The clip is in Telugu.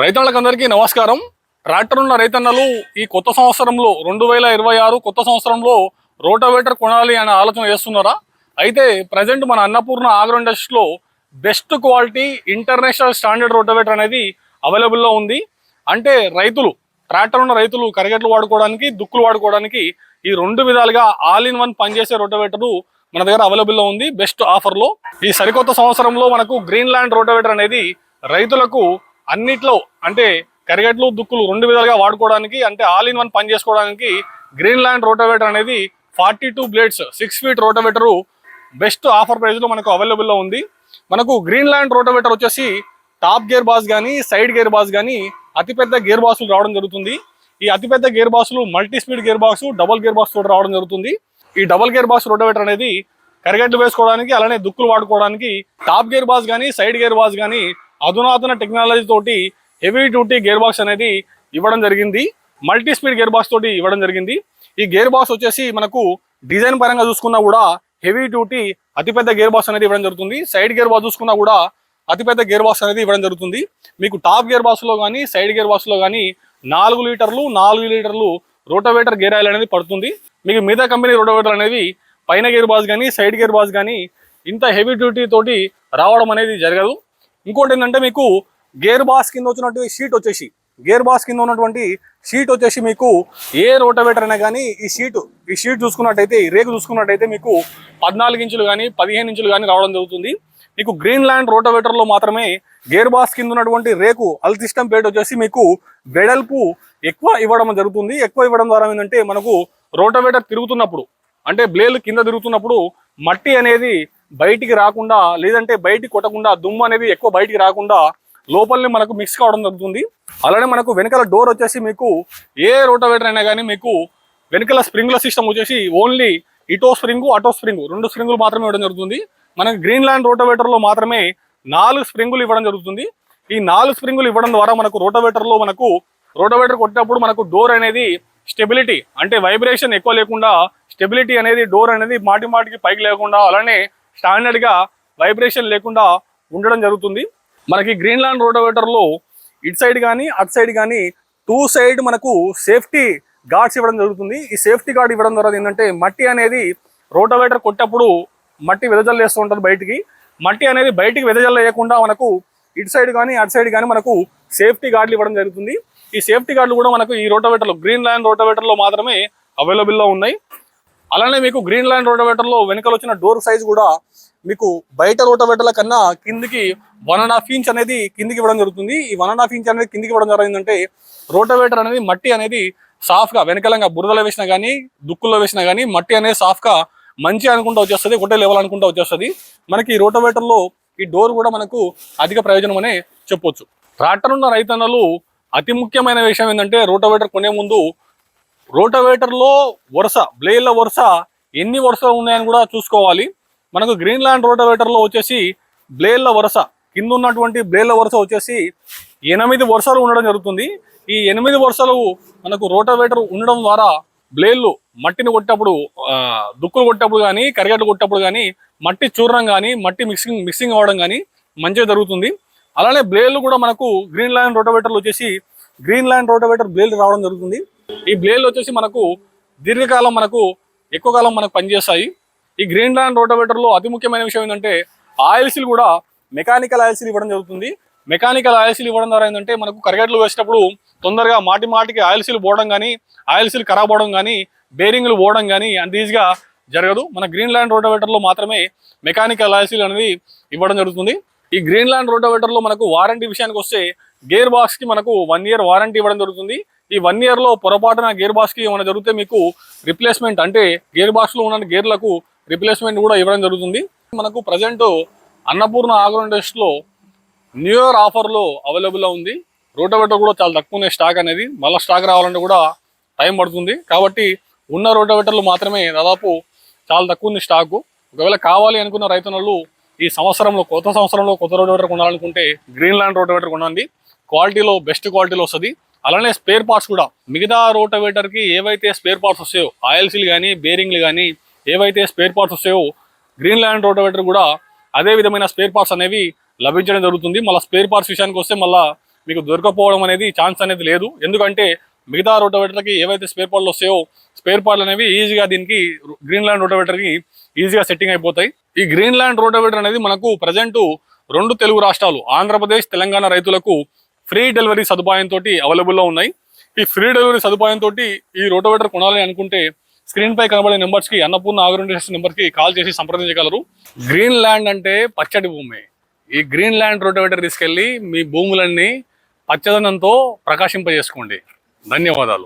రైతన్నలకందరికీ నమస్కారం. ట్రాక్టర్ ఉన్న రైతన్నలు ఈ కొత్త సంవత్సరంలో రెండు వేల ఇరవై ఆరు కొత్త సంవత్సరంలో రోటోవేటర్ కొనాలి అనే ఆలోచన చేస్తున్నారా? అయితే ప్రజెంట్ మన అన్నపూర్ణ ఆగ్రో ఇండస్ట్రీలో best quality international standard rotavator అనేది అవైలబుల్లో ఉంది. అంటే రైతులు ట్రాక్టర్ ఉన్న రైతులు కరిగెట్లు వాడుకోవడానికి దుక్కులు వాడుకోవడానికి ఈ రెండు విధాలుగా ఆల్ ఇన్ వన్ పనిచేసే రోటోవేటరు మన దగ్గర అవైలబుల్లో ఉంది బెస్ట్ ఆఫర్లో. ఈ సరికొత్త సంవత్సరంలో మనకు గ్రీన్ ల్యాండ్ రోటోవేటర్ అనేది రైతులకు అన్నిట్లో అంటే కరిగట్లు దుక్కులు రెండు విధాలుగా వాడుకోవడానికి అంటే ఆల్ ఇన్ వన్ పని చేసుకోవడానికి గ్రీన్ ల్యాండ్ రోటోవేటర్ అనేది forty two blades six feet rotavator best offer ప్రైస్లో మనకు అవైలబుల్లో ఉంది. మనకు గ్రీన్ ల్యాండ్ రోటోవేటర్ వచ్చేసి టాప్ గేర్ బాస్ కానీ సైడ్ గేర్ బాస్ కానీ అతిపెద్ద గేర్ బాసులు రావడం జరుగుతుంది. ఈ అతిపెద్ద gear బాసులు multi speed gear box double gear box కూడా రావడం జరుగుతుంది. ఈ డబుల్ గేర్ బాక్స్ రోటోవేటర్ అనేది కరిగడ్లు వేసుకోవడానికి అలానే దుక్కులు వాడుకోవడానికి టాప్ గేర్ బాస్ కానీ సైడ్ గేర్ బాస్ కానీ అధునాతన టెక్నాలజీ తోటి హెవీ డ్యూటీ గేర్ బాక్స్ అనేది ఇవ్వడం జరిగింది. మల్టీ స్పీడ్ గేర్ బాక్స్ తోటి ఇవ్వడం జరిగింది. ఈ గేర్ బాక్స్ వచ్చేసి మనకు డిజైన్ పరంగా చూసుకున్నా కూడా హెవీ డ్యూటీ అతిపెద్ద గేర్ బాక్స్ అనేది ఇవ్వడం జరుగుతుంది. సైడ్ గేర్ బాక్స్ చూసుకున్నా కూడా అతిపెద్ద గేర్ బాక్స్ అనేది ఇవ్వడం జరుగుతుంది. మీకు టాప్ గేర్ బాక్స్లో కానీ సైడ్ గేర్ బాక్స్లో కానీ నాలుగు లీటర్లు నాలుగు లీటర్లు రోటోవేటర్ గేర్ ఆయిల్ అనేది పడుతుంది. మీకు మిగతా కంపెనీ రోటోవేటర్ అనేది పైన గేర్ బాక్స్ కానీ సైడ్ గేర్ బాక్స్ కానీ ఇంత హెవీ డ్యూటీ తోటి రావడం అనేది జరగదు. ఇంకోటి ఏంటంటే మీకు గేర్ బాస్ కింద వచ్చినటువంటి షీట్ వచ్చేసి గేర్ బాస్ కింద ఉన్నటువంటి షీట్ వచ్చేసి మీకు ఏ రోటోవేటర్ అయినా కానీ ఈ షీట్ ఈ షీట్ చూసుకున్నట్టయితే ఈ రేకు చూసుకున్నట్టయితే మీకు పద్నాలుగు ఇంచులు కానీ పదిహేను ఇంచులు కానీ రావడం జరుగుతుంది. మీకు గ్రీన్ ల్యాండ్ రోటోవేటర్లో మాత్రమే గేర్ బాస్ కింద ఉన్నటువంటి రేకు అల్తిష్టం పేట వచ్చేసి మీకు వెడల్పు ఎక్కువ ఇవ్వడం జరుగుతుంది. ఎక్కువ ఇవ్వడం ద్వారా ఏంటంటే మనకు రోటోవేటర్ తిరుగుతున్నప్పుడు అంటే బ్లేలు కింద తిరుగుతున్నప్పుడు మట్టి అనేది బయటికి రాకుండా లేదంటే బయటికి కొట్టకుండా దుమ్ము అనేది ఎక్కువ బయటికి రాకుండా లోపలనే మనకు మిక్స్ కావడం జరుగుతుంది. అలానే మనకు వెనకాల డోర్ వచ్చేసి మీకు ఏ రోటోవేటర్ అయినా కానీ మీకు వెనకాల స్ప్రింగ్ల సిస్టమ్ వచ్చేసి ఓన్లీ ఇటో స్ప్రింగ్ అటో స్ప్రింగ్ రెండు స్ప్రింగులు మాత్రమే ఇవ్వడం జరుగుతుంది. మనకు గ్రీన్ ల్యాండ్ రోటోవేటర్లో మాత్రమే నాలుగు స్ప్రింగులు ఇవ్వడం జరుగుతుంది. ఈ నాలుగు స్ప్రింగులు ఇవ్వడం ద్వారా మనకు రోటోవేటర్లో మనకు రోటోవేటర్ కొట్టినప్పుడు మనకు డోర్ అనేది స్టెబిలిటీ అంటే వైబ్రేషన్ ఎక్కువ లేకుండా స్టెబిలిటీ అనేది డోర్ అనేది మాటి మాటికి పైకి లేకుండా అలానే స్టాండర్డ్గా వైబ్రేషన్ లేకుండా ఉండడం జరుగుతుంది. మనకి గ్రీన్ ల్యాండ్ రోటోవేటర్లో ఇటు సైడ్ కానీ అటు సైడ్ కానీ టూ సైడ్ మనకు సేఫ్టీ గార్డ్స్ ఇవ్వడం జరుగుతుంది. ఈ సేఫ్టీ గార్డ్ ఇవ్వడం ద్వారా ఏంటంటే మట్టి అనేది రోటోవేటర్ కొట్టేప్పుడు మట్టి వెదజల్లేస్తూ ఉంటుంది బయటికి. మట్టి అనేది బయటికి వెదజల్లేయకుండా మనకు ఇటు సైడ్ కానీ అటు సైడ్ కానీ మనకు సేఫ్టీ గార్డులు ఇవ్వడం జరుగుతుంది. ఈ సేఫ్టీ గార్డులు కూడా మనకు ఈ రోటోవేటర్లో గ్రీన్ ల్యాండ్ రోటోవేటర్లో మాత్రమే అవైలబుల్లో ఉన్నాయి. అలానే మీకు గ్రీన్ ల్యాండ్ రోటోవేటర్లో వెనకాల వచ్చిన డోర్ సైజ్ కూడా మీకు బయట రోటోవేటర్ల కన్నా కిందికి వన్ అండ్ హాఫ్ ఇంచ్ అనేది కిందికి ఇవ్వడం జరుగుతుంది. ఈ వన్ అండ్ హాఫ్ ఇంచ్ అనేది కిందికి ఇవ్వడం జరిగిందంటే రోటోవేటర్ అనేది మట్టి అనేది సాఫ్ట్గా వెనకాలంగా బురదలో వేసినా కానీ దుక్కుల్లో వేసినా కానీ మట్టి అనేది సాఫ్ట్గా మంచి అనుకుంటూ వచ్చేస్తుంది ఒకటే లెవెల్ అనుకుంటూ వచ్చేస్తుంది. మనకి ఈ రోటోవేటర్లో ఈ డోర్ కూడా మనకు అధిక ప్రయోజనం అనే చెప్పొచ్చు. ట్రాక్టర్ ఉన్న రైతన్నలు అతి ముఖ్యమైన విషయం ఏంటంటే రోటోవేటర్ కొనే ముందు రోటోవేటర్లో వరుస బ్లేడ్ల వరుస ఎన్ని వరుసలు ఉన్నాయని కూడా చూసుకోవాలి. మనకు గ్రీన్ ల్యాండ్ రోటోవేటర్లో వచ్చేసి బ్లేడ్ల వరుస కింద ఉన్నటువంటి బ్లేడ్ల వరుస వచ్చేసి ఎనిమిది వరుసలు ఉండడం జరుగుతుంది. ఈ ఎనిమిది వరుసలు మనకు రోటోవేటర్ ఉండడం ద్వారా బ్లేడ్లు మట్టిని కొట్టేటప్పుడు దుక్కులు కొట్టేప్పుడు కానీ కరిగట్లు కొట్టేప్పుడు కానీ మట్టి చూడడం కానీ మట్టి మిక్సింగ్ మిక్సింగ్ అవ్వడం కానీ మంచిగా జరుగుతుంది. అలానే బ్లేడ్లు కూడా మనకు గ్రీన్ ల్యాండ్ రోటోవేటర్లు వచ్చేసి గ్రీన్ ల్యాండ్ రోటోవేటర్ బ్లేడ్ రావడం జరుగుతుంది. ఈ బ్లేడ్లు వచ్చేసి మనకు దీర్ఘకాలం మనకు ఎక్కువ కాలం మనకు పనిచేస్తాయి. ఈ గ్రీన్ ల్యాండ్ రోటోవేటర్లో అతి ముఖ్యమైన విషయం ఏంటంటే ఆయిల్స్లు కూడా మెకానికల్ ఆయిల్స్లు ఇవ్వడం జరుగుతుంది. మెకానికల్ ఆయిల్స్లు ఇవ్వడం ద్వారా ఏంటంటే మనకు కరిగట్లు వేసేటప్పుడు తొందరగా మాటి మాటికి ఆయిల్స్లు పోవడం కానీ ఆయిల్స్లు ఖరాబ్ అవడం కానీ బేరింగ్లు పోవడం కానీ అంత ఈజీగా జరగదు. మన గ్రీన్ ల్యాండ్ రోటోవేటర్లో మాత్రమే మెకానికల్ ఆయిల్స్లు అనేవి ఇవ్వడం జరుగుతుంది. ఈ గ్రీన్ ల్యాండ్ రోటోవేటర్లో మనకు వారంటీ విషయానికి వస్తే గేర్ బాక్స్కి మనకు వన్ ఇయర్ వారంటీ ఇవ్వడం జరుగుతుంది. ఈ వన్ ఇయర్లో పొరపాటున గేర్ బాక్స్కి ఏమైనా జరిగితే మీకు రిప్లేస్మెంట్ అంటే గేర్ బాక్స్లో ఉన్న గేర్లకు రిప్లేస్మెంట్ కూడా ఇవ్వడం జరుగుతుంది. మనకు present Annapurna agro new year ఆఫర్లో అవైలబుల్లో ఉంది. రోటోవేటర్ కూడా చాలా తక్కువ ఉన్నాయి స్టాక్ అనేది. మళ్ళీ స్టాక్ రావాలంటే కూడా టైం పడుతుంది. కాబట్టి ఉన్న రోటోవేటర్లు మాత్రమే దాదాపు చాలా తక్కువ ఉంది స్టాకు ఒకవేళ కావాలి అనుకున్న రైతన్నలు ఈ సంవత్సరంలో కొత్త సంవత్సరంలో కొత్త రోటోవేటర్ కొనాలనుకుంటే గ్రీన్ ల్యాండ్ రోటోవేటర్ కొనండి. క్వాలిటీలో బెస్ట్ క్వాలిటీలో వస్తుంది. అలానే స్పేర్ పార్ట్స్ కూడా. మిగతా రోటోవేటర్కి ఏవైతే స్పేర్ పార్ట్స్ వస్తాయో ఆయిల్స్లు కానీ బేరింగ్లు కానీ ఏవైతే స్పేర్ పార్ట్స్ వస్తాయో గ్రీన్ ల్యాండ్ రోటోవేటర్ కూడా అదే విధమైన స్పేర్ పార్ట్స్ అనేవి లభించడం జరుగుతుంది. మళ్ళీ స్పేర్ పార్ట్స్ విషయానికి వస్తే మళ్ళీ మీకు దొరకపోవడం అనేది ఛాన్స్ అనేది లేదు. ఎందుకంటే మిగతా రోటోవేటర్కి ఏవైతే స్పేర్ పార్ట్లు వస్తాయో స్పేర్ పార్ట్లు అనేవి ఈజీగా దీనికి గ్రీన్ ల్యాండ్ రోటోవేటర్కి ఈజీగా సెట్టింగ్ అయిపోతాయి. ఈ గ్రీన్ ల్యాండ్ రోటోవేటర్ అనేది మనకు ప్రజెంట్ రెండు తెలుగు రాష్ట్రాలు ఆంధ్రప్రదేశ్ తెలంగాణ రైతులకు ఫ్రీ డెలివరీ సదుపాయంతో అవైలబుల్లో ఉన్నాయి. ఈ ఫ్రీ డెలివరీ సదుపాయంతో ఈ రోటోవేటర్ కొనాలి అనుకుంటే స్క్రీన్ పై కనబడే నెంబర్స్కి అన్నపూర్ణ ఆగ్రోండేషన్ నెంబర్కి కాల్ చేసి సంప్రదించగలరు. గ్రీన్ ల్యాండ్ అంటే పచ్చడి భూమి. ఈ గ్రీన్ ల్యాండ్ రోటోవేటర్ తీసుకెళ్ళి మీ భూములన్నీ పచ్చదనంతో ప్రకాశింపజేసుకోండి. ధన్యవాదాలు.